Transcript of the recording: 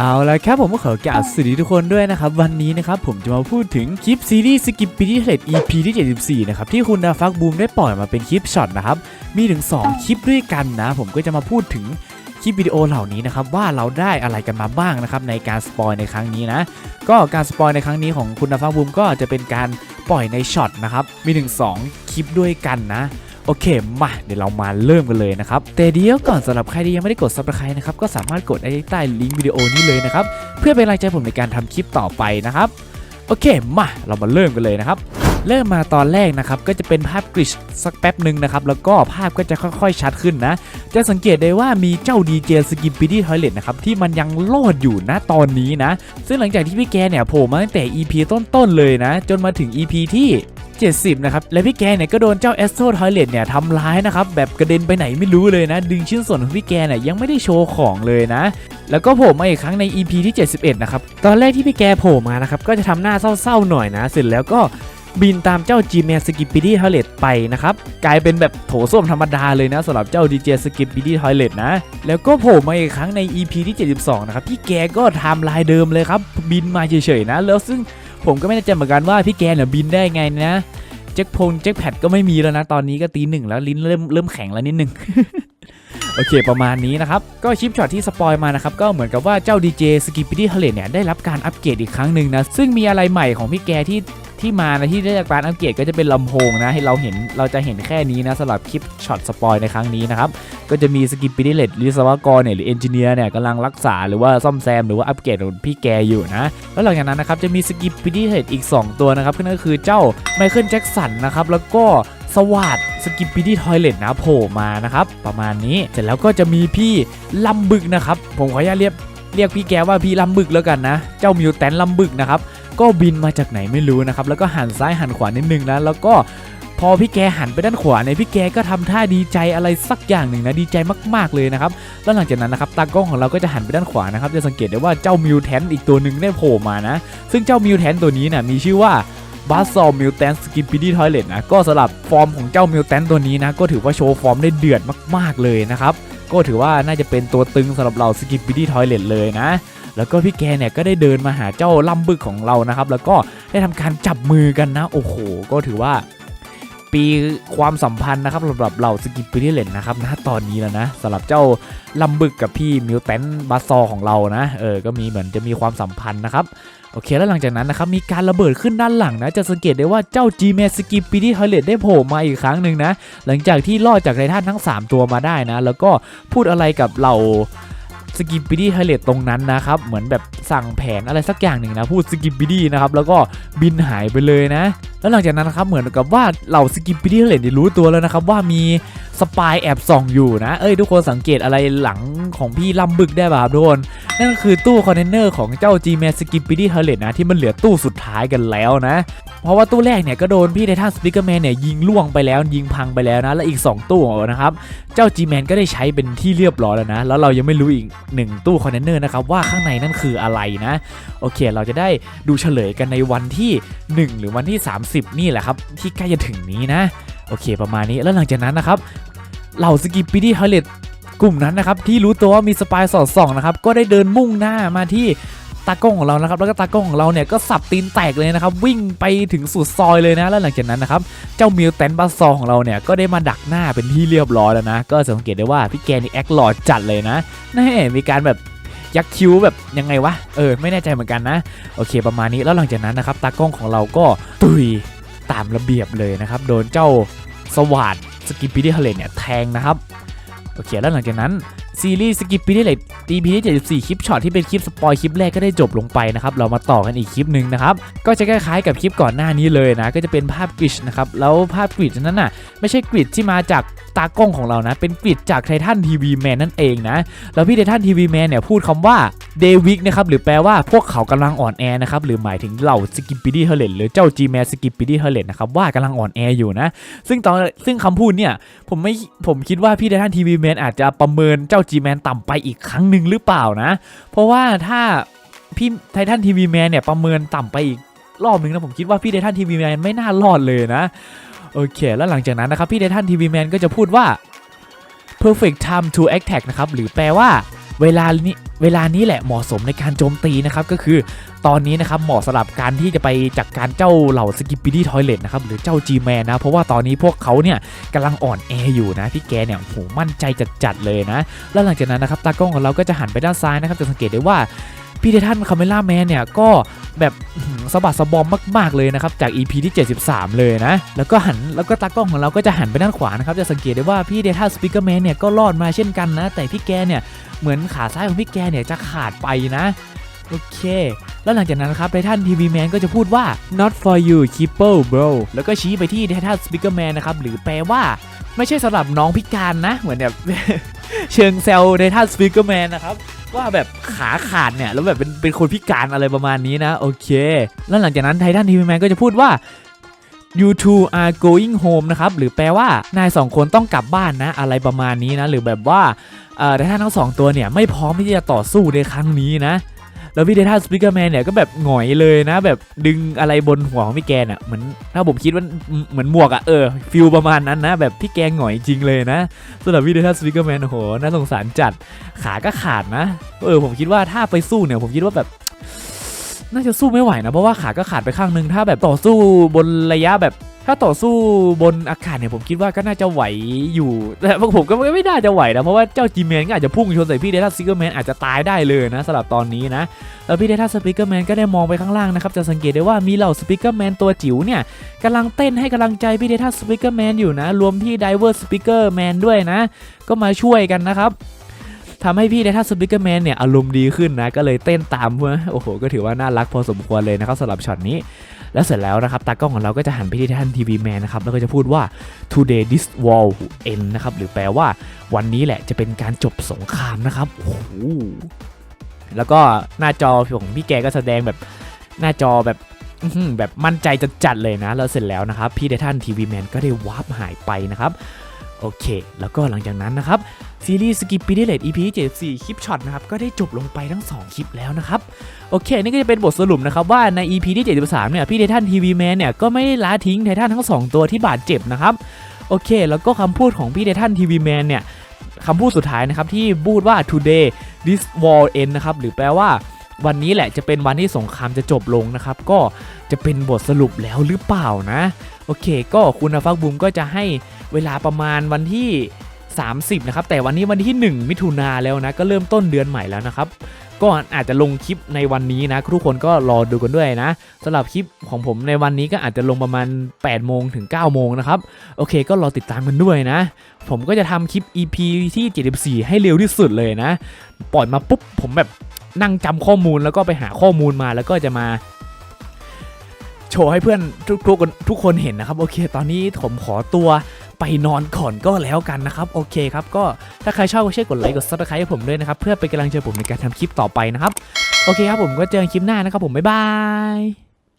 เอาละครับผมก็ขอกล่าวสวัสดีทุกคนด้วยนะครับ วันนี้นะครับผมจะมาพูดถึงคลิปซีรีส์สกิปปีที่เทรด EP ที่ 74 นะครับ ที่คุณดาฟักบูมได้ปล่อยมาเป็นคลิปช็อตนะครับ มีถึง 2 คลิปด้วยกันนะ ผมก็จะมาพูดถึงคลิปวิดีโอเหล่านี้นะครับ ว่าเราได้อะไรกันมาบ้างนะครับ ในการสปอยในครั้งนี้นะ ก็การสปอยในครั้งนี้ของคุณดาฟักบูมก็จะเป็นการปล่อยในช็อตนะครับมีถึง 2 คลิปด้วยกันนะ โอเค มาเดี๋ยวเรามาเริ่มกันเลยนะครับ แต่เดี๋ยวก่อนสำหรับใครที่ยังไม่ได้กด subscribe นะครับก็สามารถกดได้ใต้ลิงก์วิดีโอนี้เลยนะครับเพื่อเป็นกำลังใจผมในการทำคลิปต่อไปนะครับโอเคมาเรามาเริ่มกันเลยนะครับเริ่มมาตอนแรกนะครับก็จะเป็นภาพกริชสักแป๊บหนึ่งนะครับแล้วก็ภาพก็จะค่อยๆชัดขึ้นนะ จะสังเกตได้ว่ามีเจ้าดีเจสกิปปี้ดี้ทอยเลตนะครับที่มันยังรอดอยู่นะตอนนี้นะ ซึ่งหลังจากที่พี่แกเนี่ยโผล่มาตั้งแต่ EP ต้นๆเลยนะ จนมาถึง EP ที่ 70 นะครับ และพี่แกเนี่ยก็โดนเจ้าแอสโ o ทอยเลตเนี่ยทำร้ายนะครับ แบบกระเด็นไปไหนไม่รู้เลยนะ ดึงชิ้นส่วนของพี่แกเนี่ยยังไม่ได้โชว์ของเลยนะ แล้วก็โผล่มาอีกครั้งใน EP ที่ 71 นะครับ ตอนแรกที่พี่แกโผล่มานะครับ ก็จะทำหน้าเศร้าๆหน่อยนะ เสร็จแล้วก็บินตามเจ้า g m a n Skippity Toilet ไปนะครับ กลายเป็นแบบโถส้วมธรรมดาเลยนะสำหรับเจ้า DJ Skippity Toilet นะ แล้วก็โผล่มาอีกครั้งใน EP ที่ 72 นะครับ พี่แกก็ไทำลายเดิมเลยครับ บินมาเฉยๆนะ แล้วซึ่ง ผมก็ไม่แน่ใจเหมือนกันว่าพี่แกเนี่ยบินได้ไงนะแจ็คพงแจ็คแพดก็ไม่มีแล้วนะ ตอนนี้ก็ตีหนึ่งแล้วลิ้นเริ่มเริ่มแข็งแล้วนิดนึงโอเค ประมาณนี้นะครับ ก็ชิปช็อตที่สปอยมานะครับ ก็เหมือนกับว่าเจ้า DJ s k i p p y d y h a l e t เนี่ย ได้รับการอัปเกรดอีกครั้งหนึ่งนะ ซึ่งมีอะไรใหม่ของพี่แกที่ ที่มานะที่ได้รับการอัปเกรดก็จะเป็นลำโพงนะให้เราเห็นเราจะเห็นแค่นี้นะสำหรับคลิปช็อตสปอยในครั้งนี้นะครับก็จะมีสกิปปี้ดิเลตวิศวกรเนี่ยหรือเอนจิเนียร์เนี่ยกำลังรักษาหรือว่าซ่อมแซมหรือว่าอัปเกรดของพี่แกอยู่นะแล้วหลังจากนั้นนะครับจะมีสกิปปี้ดิเลตอีก 2 ตัวนะครับนั่นก็คือเจ้าไมเคิลแจ็คสันนะครับแล้วก็สวัสดสกิปปี้ดิทอยเลตนะโผล่มานะครับ ประมาณนี้เสร็จแล้วก็จะมีพี่ลำบึกนะครับ ผมขออนุญาตเรียกเรียกพี่แกว่าพี่ลำบึกแล้วกันนะ เจ้ามิวแตนลำบึกนะครับ ก็บินมาจากไหนไม่รู้นะครับแล้วก็หันซ้ายหันขวานิดนึงนะแล้วก็พอพี่แกหันไปด้านขวาเนี่ยพี่แกก็ทำท่าดีใจอะไรสักอย่างหนึ่งนะดีใจมากๆเลยนะครับแล้วหลังจากนั้นนะครับตากล้องของเราก็จะหันไปด้านขวานะครับจะสังเกตได้ว่าเจ้ามิวแทนอีกตัวหนึ่งได้โผล่มานะ ซึ่งเจ้ามิวแทนตัวนี้นะมีชื่อว่าบาซอลมิวแทนสกิปปี้ดี้ทอยเลตนะก็สำหรับฟอร์มของเจ้ามิวแทนตัวนี้นะก็ถือว่าโชว์ฟอร์มได้เดือดมากๆเลยนะครับก็ถือว่าน่าจะเป็นตัวตึงสำหรับเราสกิปปี้ดี้ทอยเลตเลยนะ แล้วก็พี่แกเนี่ยก็ได้เดินมาหาเจ้าล่ำบึกของเรานะครับ แล้วก็ได้ทำการจับมือกันนะ โอ้โห ก็ถือว่า ปีความสัมพันธ์นะครับสำหรับเราสกิปปี้เลนนะครับนะตอนนี้แล้วนะสำหรับเจ้าลำบึกกับพี่มิวแตนบาซอของเรานะ เออ ก็มีเหมือนจะมีความสัมพันธ์นะครับโอเคแล้วหลังจากนั้นนะครับมีการระเบิดขึ้นด้านหลังนะ จะสังเกตได้ว่าเจ้า g m a สกิปปี้ทอยเลตได้โผล่มาอีกครั้งหนึ่งนะ หลังจากที่รอดจากไททันทั้ง 3 ตัวมาได้นะ แล้วก็พูดอะไรกับเรา สกิปปี้ดี้ไฮเลตตรงนั้นนะครับ เหมือนแบบสั่งแผนอะไรสักอย่างหนึ่งนะ พูดสกิปปี้ดี้นะครับ แล้วก็บินหายไปเลยนะ แล้วหลังจากนั้นนะครับ เหมือนกับว่าเหล่าสกิปปี้ดี้ไฮเลตรู้ตัวแล้วนะครับ ว่ามีสปายแอบส่องอยู่นะ เอ้ยทุกคนสังเกตอะไรหลังของพี่ลำบึกได้ป่ะครับทุกคน นั่นคือตู้คอนเทนเนอร์ของเจ้า g m a สกิปปี้ดี้ไฮเลตนะที่มันเหลือตู้สุดท้ายกันแล้วนะ เพราะว่าตู้แรกเนี่ยก็โดนพี่ไททันสปิเกอร์แมนเนี่ยยิงล่วงไปแล้วยิงพังไปแล้วนะ และอีก 2 ตู้นะครับ เจ้า G-Man ก็ได้ใช้เป็นที่เรียบร้อยแล้วนะ แล้วเรายังไม่รู้อีก 1 ตู้คอนเทนเนอร์นะครับว่าข้างในนั่นคืออะไรนะ โอเค เราจะได้ดูเฉลยกันในวันที่ 1 หรือวันที่ 30 นี่แหละครับ ที่ใกล้จะถึงนี้นะ โอเค ประมาณนี้แล้วหลังจากนั้นนะครับเหล่าสกิปปี้ดี้ฮอลเลตกลุ่มนั้นนะครับที่รู้ตัวว่ามีสปายสอดส่องนะครับก็ได้เดินมุ่งหน้ามาที่ ตากล้องของเรานะครับแล้วก็ตากล้องของเราเนี่ยก็สับตีนแตกเลยนะครับวิ่งไปถึงสุดซอยเลยนะแล้วหลังจากนั้นนะครับเจ้ามิวแตนบัสซอของเราเนี่ยก็ได้มาดักหน้าเป็นที่เรียบร้อยแล้วนะ ก็สังเกตได้ว่าพี่แกนี่แอคหลอดจัดเลยนะแน่มีการแบบยักคิ้วแบบยังไงวะเออไม่แน่ใจเหมือนกันนะ โอเคประมาณนี้แล้วหลังจากนั้นนะครับตากล้องของเราก็ตุยตามระเบียบเลยนะครับโดนเจ้าสวาดสกิปปี้ดี้ทะเลเนี่ยแทงนะครับโอเคแล้วหลังจากนั้น ซีรีส์สกิปปี้ได้เลย EP ที่ 74 คลิปช็อตที่เป็นคลิปสปอยคลิปแรกก็ได้จบลงไปนะครับ เรามาต่อกันอีกคลิปหนึ่งนะครับ ก็จะคล้ายๆกับคลิปก่อนหน้านี้เลยนะ ก็จะเป็นภาพกริดนะครับ แล้วภาพกริดนั้นน่ะ ไม่ใช่กริดที่มาจากตากล้องของเรานะ เป็นกริดจากไททันทีวีแมนนั่นเองนะ แล้วพี่ไททันทีวีแมนเนี่ยพูดคำว่า เดวิกนะครับหรือแปลว่าพวกเขากำลังอ่อนแอนะครับหรือหมายถึงเหล่าสกิปปี้ดี้เฮเลนหรือเจ้าจีแมนสกิปปี้ดี้เฮเลนนะครับว่ากำลังอ่อนแออยู่นะ ซึ่งตอนซึ่งคำพูดเนี่ยผมไม่ผมคิดว่าพี่ไททันทีวีแมนอาจจะประเมินเจ้า G-Man ต่ำไปอีกครั้งหนึ่งหรือเปล่านะ เพราะว่าถ้าพี่ไททันทีวีแมนเนี่ยประเมินต่ำไปอีกรอบหนึ่งนะผมคิดว่าพี่ไททันทีวีแมนไม่น่ารอดเลยนะโอเค แล้วหลังจากนั้นนะครับพี่ไททันทีวีแมนก็จะพูดว่า perfect time to attack นะครับหรือแปลว่าเวลานี้ เวลานี้แหละเหมาะสมในการโจมตีนะครับก็คือตอนนี้นะครับเหมาะสำหรับการที่จะไปจัดกการเจ้าเหล่าสกิปปี้ดี้ทอยเลตนะครับหรือเจ้า G ีแมนนะเพราะว่าตอนนี้พวกเขาเนี่ยกำลังอ่อนแออยู่นะพี่แกเนี่ยโหมั่นใจจัดๆเลยนะ แล้วหลังจากนั้นนะครับตากล้องของเราก็จะหันไปด้านซ้ายนะครับจะสังเกตได้ว่า พี่เดทันคาเมล่าแมนเนี่ยก็แบบสะบัดสะบอมมากๆเลยนะครับ จาก EP ที่ 73 เลยนะ แล้วก็หันแล้วก็ตากล้องของเราก็จะหันไปด้านขวานะครับ จะสังเกตได้ว่าพี่เดทันสปีกเกอร์แมนเนี่ยก็รอดมาเช่นกันนะ แต่พี่แกเนี่ยเหมือนขาซ้ายของพี่แกเนี่ยจะขาดไปนะ โอเค แล้วหลังจากนั้นครับไททันทีวีแมนก็จะพูดว่า not for you keeper bro แล้วก็ชี้ไปที่ไททันสปีกเกอร์แมนนะครับ หรือแปลว่าไม่ใช่สำหรับน้องพิการนะ เหมือนแบบเชิงแซวไททันสปีกเกอร์แมนนะครับ ว่าแบบขาขาดเนี่ยแล้วแบบเป็นเป็นคนพิการอะไรประมาณนี้นะโอเค แล้วหลังจากนั้นไททันทีวีแมนก็จะพูดว่า you two are going home นะครับ หรือแปลว่านายสองคนต้องกลับบ้านนะ อะไรประมาณนี้นะ หรือแบบว่าเอ่อไททันทั้งสองตัวเนี่ยไม่พร้อมที่จะต่อสู้ในครั้งนี้นะ แล้วพี่เดทันสปิเกอร์แมนเนี่ยก็แบบหงอยเลยนะ แบบดึงอะไรบนหัวของพี่แกน่ะเหมือนถ้าผมคิดว่าเหมือนหมวกอะเออฟิลประมาณนั้นนะ แบบพี่แกหงอยจริงเลยนะสำหรับพี่เดทันสปิเกอร์แมนโอ้โหน่าสงสารจัดขาก็ขาดนะ เออผมคิดว่าถ้าไปสู้เนี่ยผมคิดว่าแบบน่าจะสู้ไม่ไหวนะ เพราะว่าขาก็ขาดไปข้างนึงถ้าแบบต่อสู้บนระยะแบบ ถ้าต่อสู้บนอากาศเนี่ยผมคิดว่าก็น่าจะไหวอยู่ แต่พวกผมก็ไม่น่าจะไหวนะ เพราะว่าเจ้าจีเมนก็อาจจะพุ่งชนใส่พี่เดทัสซิกเกอร์แมนอาจจะตายได้เลยนะสำหรับตอนนี้นะแล้วพี่เดทัสสปิเกอร์แมนก็ได้มองไปข้างล่างนะครับ จะสังเกตได้ว่ามีเหล่าสปิเกอร์แมนตัวจิ๋วเนี่ยกำลังเต้นให้กำลังใจพี่เดทัสสปิเกอร์แมนอยู่นะ รวมที่ไดเวอร์สปิเกอร์แมนด้วยนะ ก็มาช่วยกันนะครับทำให้พี่เดทัสสปิเกอร์แมนเนี่ย อารมณ์ดีขึ้นนะ ก็เลยเต้นตามเพื่อโอ้โห ก็ถือว่าน่ารักพอสมควรเลยนะครับสำหรับช็อตนี้ แล้วเสร็จแล้วนะครับตากล้องของเราก็จะหันไปที่ท่านทีวีแมนนะครับแล้วก็จะพูดว่า today this war will end นะครับหรือแปลว่าวันนี้แหละจะเป็นการจบสงครามนะครับโอ้โหแล้วก็หน้าจอของพี่แกก็แสดงแบบหน้าจอแบบแบบมั่นใจจัดๆเลยนะแล้วเสร็จแล้วนะครับพี่เดทันทีวีแมนก็ได้วาร์ปหายไปนะครับ โอเค แล้วก็หลังจากนั้นนะครับ ซีรีส์สกิปปีเดเลต EP 74 คลิปช็อตนะครับ ก็ได้จบลงไปทั้ง 2 คลิปแล้วนะครับ โอเค นี่ก็จะเป็นบทสรุปนะครับ ว่าใน EP ที่ 73 เนี่ย พี่ไททันทีวีแมนเนี่ย ก็ไม่ได้ละทิ้งไททันทั้ง 2 ตัวที่บาดเจ็บนะครับ โอเค แล้วก็คำพูดของพี่ไททันทีวีแมนเนี่ยคำพูดสุดท้ายนะครับที่พูดว่า today this war end นะครับหรือแปลว่าวันนี้แหละจะเป็นวันที่สงครามจะจบลงนะครับ ก็ จะเป็นบทสรุปแล้วหรือเปล่านะ โอเค ก็คุณอาฟักบุมก็จะให้เวลาประมาณวันที่ 30 นะครับ แต่วันนี้วันที่ 1 มิถุนาแล้วนะ ก็เริ่มต้นเดือนใหม่แล้วนะครับ ก็อาจจะลงคลิปในวันนี้นะ ทุกคนก็รอดูกันด้วยนะสำหรับคลิปของผมในวันนี้ก็อาจจะลงประมาณ 8 โมงถึง 9 โมงนะครับ โอเค ก็รอติดตามกันด้วยนะ ผมก็จะทำคลิป EP ที่ 74 ให้เร็วที่สุดเลยนะ ปล่อยมาปุ๊บผมแบบนั่งจำข้อมูลแล้วก็ไปหาข้อมูลมาแล้วก็จะมา โชว์ให้เพื่อนทุกทุกคนทุกคนเห็นนะครับ โอเค ตอนนี้ผมขอตัวไปนอนก่อนก็แล้วกันนะครับ โอเคครับ ก็ถ้าใครชอบก็ช่วยกดไลค์กดซับสไครต์ให้ผมด้วยนะครับ เพื่อเป็นกำลังใจผมในการทำคลิปต่อไปนะครับ โอเคครับผมก็เจอกันคลิปหน้านะครับผมบ๊ายบาย